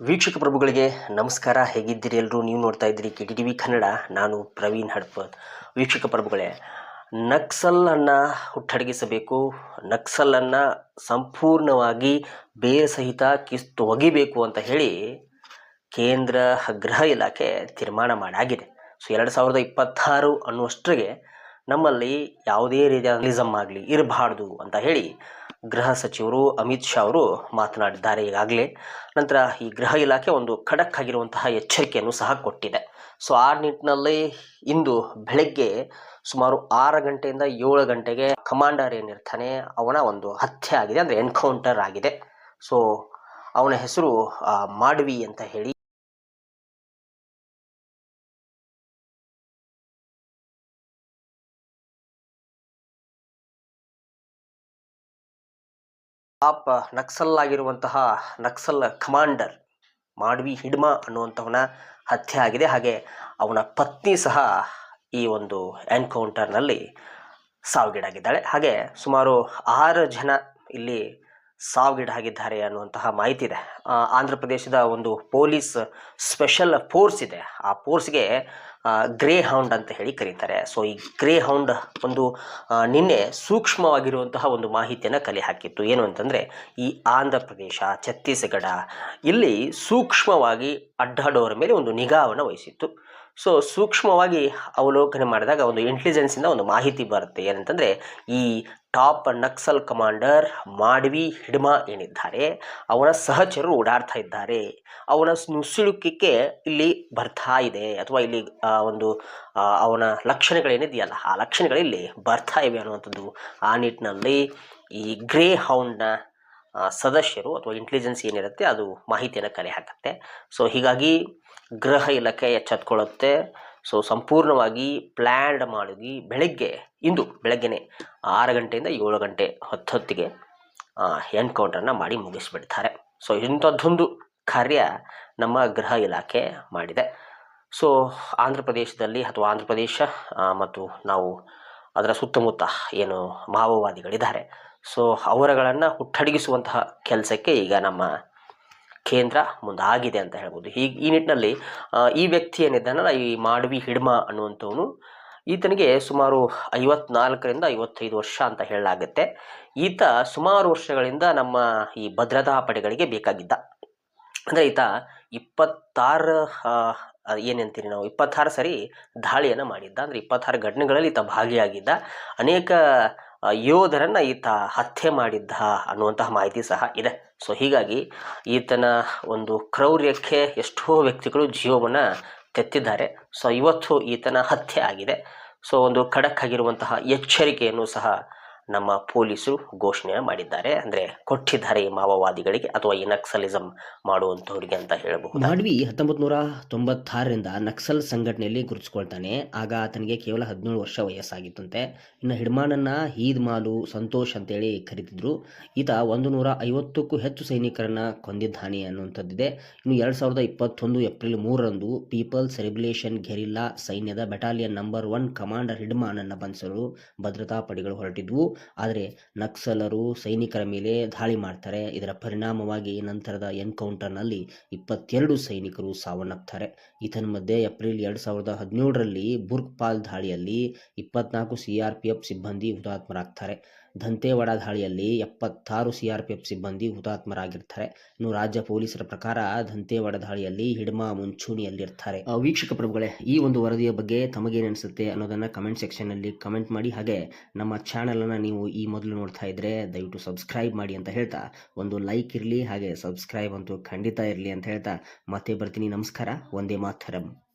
ವೀಕ್ಷಕ ಪ್ರಭುಗಳಿಗೆ ನಮಸ್ಕಾರ. ಹೇಗಿದ್ದೀರಿ ಎಲ್ಲರೂ ನೀವು ನೋಡ್ತಾ ಇದ್ದೀರಿ K T T V Kannada. ನಾನು ಪ್ರವೀಣ್ ಹಡ್ಪತ್. ವೀಕ್ಷಕ ಪ್ರಭುಗಳೇ ನಕ್ಸಲನ್ನು ಹುಟ್ಟಡಗಿಸಬೇಕು. ನಕ್ಸಲನ್ನು ಸಂಪೂರ್ಣವಾಗಿ ಬೇರೆ ಸಹಿತ ಕಿಸ್ತು ಒಗಿಬೇಕು ಅಂತ ಹೇಳಿ ಕೇಂದ್ರ ಗೃಹ ಇಲಾಖೆ ತೀರ್ಮಾನ ಮಾಡಾಗಿದೆ. ಸೊ, ಎರಡು ಸಾವಿರದ ಇಪ್ಪತ್ತಾರು ಅನ್ನುವಷ್ಟರಿಗೆ ನಮ್ಮಲ್ಲಿ ಯಾವುದೇ ರೀತಿಯ ಲಿಸಮ್ ಆಗಲಿ ಇರಬಾರ್ದು ಅಂತ ಹೇಳಿ ಗೃಹ ಸಚಿವರು ಅಮಿತ್ ಶಾ ಅವರು ಮಾತನಾಡಿದ್ದಾರೆ ಈಗಾಗಲೇ. ನಂತರ ಈ ಗೃಹ ಇಲಾಖೆ ಒಂದು ಖಡಕ್ ಆಗಿರುವಂತಹ ಎಚ್ಚರಿಕೆಯನ್ನು ಸಹ ಕೊಟ್ಟಿದೆ. ಸೊ, ಆ ನಿಟ್ಟಿನಲ್ಲಿ ಇಂದು ಬೆಳಗ್ಗೆ ಸುಮಾರು ಆರು ಗಂಟೆಯಿಂದ ಏಳು ಗಂಟೆಗೆ ಕಮಾಂಡರ್ ಏನಿರ್ತಾನೆ, ಅವನ ಒಂದು ಹತ್ಯೆ ಆಗಿದೆ, ಅಂದರೆ ಎನ್ಕೌಂಟರ್ ಆಗಿದೆ. ಸೊ, ಅವನ ಹೆಸರು ಮಾಡ್ವಿ ಅಂತ ಹೇಳಿ ಟಾಪ್ ನಕ್ಸಲ್ ಆಗಿರುವಂತಹ ನಕ್ಸಲ್ ಕಮಾಂಡರ್ ಮಾಡ್ವಿ ಹಿಡ್ಮಾ ಅನ್ನುವಂಥವನ ಹತ್ಯೆ ಆಗಿದೆ. ಹಾಗೆ ಅವನ ಪತ್ನಿ ಸಹ ಈ ಒಂದು ಎನ್ಕೌಂಟರ್ನಲ್ಲಿ ಸಾವಿಗೀಡಾಗಿದ್ದಾಳೆ. ಹಾಗೆ ಸುಮಾರು ಆರು ಜನ ಇಲ್ಲಿ ಸಾವಿಗೀಡಾಗಿದ್ದಾರೆ ಅನ್ನುವಂತಹ ಮಾಹಿತಿ ಇದೆ. ಆಂಧ್ರ ಪ್ರದೇಶದ ಒಂದು ಪೊಲೀಸ್ ಸ್ಪೆಷಲ್ ಫೋರ್ಸ್ ಇದೆ. ಆ ಫೋರ್ಸ್ಗೆ ಗ್ರೇ ಹೌಂಡ್ ಅಂತ ಹೇಳಿ ಕರೀತಾರೆ. ಸೊ, ಈ ಗ್ರೇ ಹೌಂಡ್ ಒಂದು ನಿನ್ನೆ ಸೂಕ್ಷ್ಮವಾಗಿರುವಂತಹ ಒಂದು ಮಾಹಿತಿಯನ್ನು ಕಲೆ ಹಾಕಿತ್ತು. ಏನು ಅಂತಂದರೆ, ಈ ಆಂಧ್ರ ಪ್ರದೇಶ, ಛತ್ತೀಸ್ಗಢ, ಇಲ್ಲಿ ಸೂಕ್ಷ್ಮವಾಗಿ ಅಡ್ಡಾಡೋರ ಮೇಲೆ ಒಂದು ನಿಗಾವನ್ನು ವಹಿಸಿತ್ತು. ಸೊ ಸೂಕ್ಷ್ಮವಾಗಿ ಅವಲೋಕನೆ ಮಾಡಿದಾಗ ಒಂದು ಇಂಟೆಲಿಜೆನ್ಸಿಂದ ಒಂದು ಮಾಹಿತಿ ಬರುತ್ತೆ. ಏನಂತಂದರೆ, ಈ ಟಾಪ್ ನಕ್ಸಲ್ ಕಮಾಂಡರ್ ಮಾಡ್ವಿ ಹಿಡ್ಮಾ ಏನಿದ್ದಾರೆ, ಅವನ ಸಹಚರರು ಓಡಾಡ್ತಾ ಇದ್ದಾರೆ. ಅವನ ನುಸುಳುಕಿಕೆ ಇಲ್ಲಿ ಬರ್ತಾ ಇದೆ. ಅಥವಾ ಇಲ್ಲಿ ಒಂದು ಅವನ ಲಕ್ಷಣಗಳೇನಿದೆಯಲ್ಲ, ಆ ಲಕ್ಷಣಗಳು ಇಲ್ಲಿ ಬರ್ತಾ ಇವೆ ಅನ್ನುವಂಥದ್ದು. ಆ ನಿಟ್ಟಿನಲ್ಲಿ ಈ ಗ್ರೇ ಹೌಂಡ್ನ ಸದಸ್ಯರು ಅಥವಾ ಇಂಟೆಲಿಜೆನ್ಸ್ ಏನಿರುತ್ತೆ ಅದು ಮಾಹಿತಿಯನ್ನು ಕಲೆ ಹಾಕುತ್ತೆ. ಸೊ ಹೀಗಾಗಿ ಗೃಹ ಇಲಾಖೆ ಎಚ್ಚೆತ್ಕೊಳ್ಳುತ್ತೆ ಸೊ ಸಂಪೂರ್ಣವಾಗಿ ಪ್ಲ್ಯಾನ್ಡ್ ಮಾಡಿ ಬೆಳಗ್ಗೆ, ಇಂದು ಬೆಳಗ್ಗೆನೆ ಆರು ಗಂಟೆಯಿಂದ ಏಳು ಗಂಟೆ ಹೊತ್ತೊತ್ತಿಗೆ ಎನ್ಕೌಂಟರ್ನ ಮಾಡಿ ಮುಗಿಸಿಬಿಡ್ತಾರೆ. ಸೊ ಇಂಥದ್ದೊಂದು ಕಾರ್ಯ ನಮ್ಮ ಗೃಹ ಇಲಾಖೆ ಮಾಡಿದೆ. ಸೊ ಆಂಧ್ರ ಪ್ರದೇಶದಲ್ಲಿ ಅಥವಾ ಆಂಧ್ರ ಪ್ರದೇಶ ಮತ್ತು ನಾವು ಅದರ ಸುತ್ತಮುತ್ತ ಏನು ಮಾವೋವಾದಿಗಳಿದ್ದಾರೆ. ಸೊ ಅವರಗಳನ್ನು ಹುಟ್ಟಡಗಿಸುವಂತಹ ಕೆಲಸಕ್ಕೆ ಈಗ ನಮ್ಮ ಕೇಂದ್ರ ಮುಂದಾಗಿದೆ ಅಂತ ಹೇಳ್ಬೋದು. ಹೀಗೆ ಈ ನಿಟ್ಟಿನಲ್ಲಿ ಈ ವ್ಯಕ್ತಿ ಏನಿದ್ದಾನಲ್ಲ ಈ ಮಾಡವಿ ಹಿಡ್ಮ ಅನ್ನುವಂಥವನು ಈತನಿಗೆ ಸುಮಾರು ಐವತ್ನಾಲ್ಕರಿಂದ ಐವತ್ತೈದು ವರ್ಷ ಅಂತ ಹೇಳಲಾಗುತ್ತೆ. ಈತ ಸುಮಾರು ವರ್ಷಗಳಿಂದ ನಮ್ಮ ಈ ಭದ್ರತಾ ಪಡೆಗಳಿಗೆ ಬೇಕಾಗಿದ್ದ. ಅಂದರೆ ಈತ ಇಪ್ಪತ್ತಾರು ಏನಂತೀರಿ ನಾವು, ಇಪ್ಪತ್ತಾರು ಸರಿ ದಾಳಿಯನ್ನು ಮಾಡಿದ್ದ. ಅಂದರೆ ಇಪ್ಪತ್ತಾರು ಘಟನೆಗಳಲ್ಲಿ ಈತ ಭಾಗಿಯಾಗಿದ್ದ. ಅನೇಕ ಯೋಧರನ್ನು ಈತ ಹತ್ಯೆ ಮಾಡಿದ್ದ ಅನ್ನುವಂತಹ ಮಾಹಿತಿ ಸಹ ಇದೆ. ಸೊ ಹೀಗಾಗಿ ಈತನ ಒಂದು ಕ್ರೌರ್ಯಕ್ಕೆ ಎಷ್ಟೋ ವ್ಯಕ್ತಿಗಳು ಜೀವವನ್ನು ತೆತ್ತಿದ್ದಾರೆ. ಸೊ ಇವತ್ತು ಈತನ ಹತ್ಯೆ ಆಗಿದೆ. ಸೊ ಒಂದು ಖಡಕ್ ಆಗಿರುವಂತಹ ಎಚ್ಚರಿಕೆಯನ್ನು ಸಹ ನಮ್ಮ ಪೊಲೀಸರು ಘೋಷಣೆ ಮಾಡಿದ್ದಾರೆ. ಅಂದರೆ ಕೊಟ್ಟಿದ್ದಾರೆ ಈ ಮಾವೋವಾದಿಗಳಿಗೆ ಅಥವಾ ಈ ನಕ್ಸಲಿಸಂ ಮಾಡುವಂಥವ್ರಿಗೆ ಅಂತ ಹೇಳಬಹುದು. ಮಾಡ್ವಿ ಹತ್ತೊಂಬತ್ತು ನೂರ ತೊಂಬತ್ತಾರರಿಂದ ನಕ್ಸಲ್ ಸಂಘಟನೆಯಲ್ಲಿ ಗುರುತಿಸ್ಕೊಳ್ತಾನೆ. ಆಗ ಆತನಿಗೆ ಕೇವಲ ಹದಿನೇಳು ವರ್ಷ ವಯಸ್ಸಾಗಿತ್ತಂತೆ. ಇನ್ನು ಹಿಡ್ಮಾನನ್ನ ಈದ್ ಮಾಲು ಸಂತೋಷ್ ಅಂತೇಳಿ ಕರೀತಿದ್ರು. ಈತ ಒಂದು ನೂರ ಐವತ್ತಕ್ಕೂ ಹೆಚ್ಚು ಸೈನಿಕರನ್ನ ಕೊಂದಿದ್ದಾನೆ ಅನ್ನುವಂಥದ್ದಿದೆ. ಇನ್ನು ಎರಡು ಸಾವಿರದ ಇಪ್ಪತ್ತೊಂದು ಏಪ್ರಿಲ್ ಮೂರರಂದು ಪೀಪಲ್ಸ್ ರೆಬ್ಯುಲೇಷನ್ ಗೆರಿಲ್ಲಾ ಸೈನ್ಯದ ಬೆಟಾಲಿಯನ್ ನಂಬರ್ ಒನ್ ಕಮಾಂಡರ್ ಹಿಡ್ಮಾನನ್ನು ಬಂಧಿಸಲು ಭದ್ರತಾ ಪಡೆಗಳು ಹೊರಟಿದ್ವು. ಆದರೆ ನಕ್ಸಲರು ಸೈನಿಕರ ಮೇಲೆ ದಾಳಿ ಮಾಡ್ತಾರೆ. ಇದರ ಪರಿಣಾಮವಾಗಿ ನಂತರದ ಎನ್ಕೌಂಟರ್ನಲ್ಲಿ ಇಪ್ಪತ್ತೆರಡು ಸೈನಿಕರು ಸಾವನ್ನಪ್ತಾರೆ. ಮಧ್ಯೆ ಏಪ್ರಿಲ್ ಎರಡು ಸಾವಿರದ ಹದಿನೇಳರಲ್ಲಿ ಬುರ್ಕ್ಪಾಲ್ ದಾಳಿಯಲ್ಲಿ ಇಪ್ಪತ್ನಾಲ್ಕು ಸಿ ಆರ್ ಪಿ ಎಫ್ ಸಿಬ್ಬಂದಿ ಹುತಾತ್ಮರಾಗ್ತಾರೆ. ದಂತೇವಾಡ ದಾಳಿಯಲ್ಲಿ ಎಪ್ಪತ್ತಾರು ಸಿ ಆರ್ ಪಿ ಎಫ್ ಸಿಬ್ಬಂದಿ ಹುತಾತ್ಮರಾಗಿರ್ತಾರೆ. ಇನ್ನು ರಾಜ್ಯ ಪೊಲೀಸರ ಪ್ರಕಾರ ದಂತೇವಾಡ ದಾಳಿಯಲ್ಲಿ ಹಿಡ್ಮಾ ಮುಂಚೂಣಿಯಲ್ಲಿರ್ತಾರೆ. ವೀಕ್ಷಕ ಪ್ರಭುಗಳೇ, ಈ ಒಂದು ವರದಿಯ ಬಗ್ಗೆ ತಮಗೇನಿಸುತ್ತೆ ಅನ್ನೋದನ್ನು ಕಮೆಂಟ್ ಸೆಕ್ಷನ್ನಲ್ಲಿ ಕಮೆಂಟ್ ಮಾಡಿ. ಹಾಗೆ ನಮ್ಮ ಚಾನಲನ್ನು ನೀವು ಈ ಮೊದಲು ನೋಡ್ತಾ ಇದ್ದರೆ ದಯವಿಟ್ಟು ಸಬ್ಸ್ಕ್ರೈಬ್ ಮಾಡಿ ಅಂತ ಹೇಳ್ತಾ, ಒಂದು ಲೈಕ್ ಇರಲಿ, ಹಾಗೆ ಸಬ್ಸ್ಕ್ರೈಬ್ ಅಂತೂ ಖಂಡಿತ ಇರಲಿ ಅಂತ ಹೇಳ್ತಾ, ಮತ್ತೆ ಬರ್ತೀನಿ. ನಮಸ್ಕಾರ ಒಂದೇ ಮಾತರಂ.